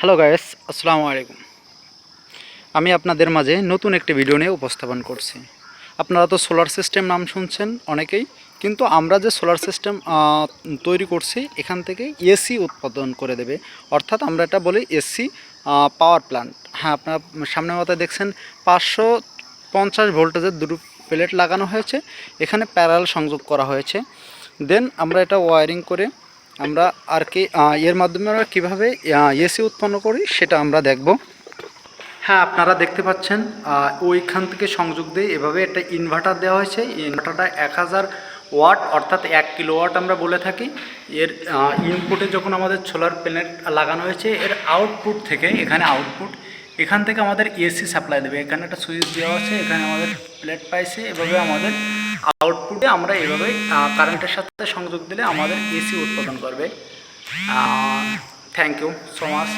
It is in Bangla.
হ্যালো গায়েস আসসালামু আলাইকুম আমি আপনাদের মাঝে নতুন একটি ভিডিও নিয়ে উপস্থাপন করছি। আপনারা তো সোলার সিস্টেম নাম শুনছেন অনেকেই, কিন্তু আমরা যে সোলার সিস্টেম তৈরি করছি, এখান থেকে এসি উৎপাদন করে দেবে। অর্থাৎ আমরা এটা বলি এসি পাওয়ার প্ল্যান্ট হ্যাঁ আপনারা সামনে মাথায় দেখছেন, পাঁচশো পঞ্চাশ ভোল্টেজের দুটো প্লেট লাগানো হয়েছে, এখানে প্যারাল সংযোগ করা হয়েছে। দেন আমরা এটা ওয়ারিং করে আমরা আর কি এর মাধ্যমে আমরা কীভাবে এসি উৎপন্ন করি সেটা আমরা দেখব। হ্যাঁ আপনারা দেখতে পাচ্ছেন ওইখান থেকে সংযোগ দিয়ে এভাবে একটা ইনভার্টার দেওয়া হয়েছে। ইনভার্টারটা এক হাজার ওয়াট, অর্থাৎ এক কিলো ওয়াট আমরা বলে থাকি। এর ইনপুটে যখন আমাদের সোলার প্যানেল লাগানো হয়েছে, এর আউটপুট থেকে, এখানে আউটপুট এখান থেকে আমাদের এসি সাপ্লাই দেবে। এখানে একটা সুইচ দেওয়া আছে, এখানে আমাদের প্লেট পাইছে, এভাবে আমাদের আউটপুটে আমরা এভাবে কারেন্টের সাথে সংযোগ দিলে আমাদের এসি উৎপাদন করবে। Thank you so much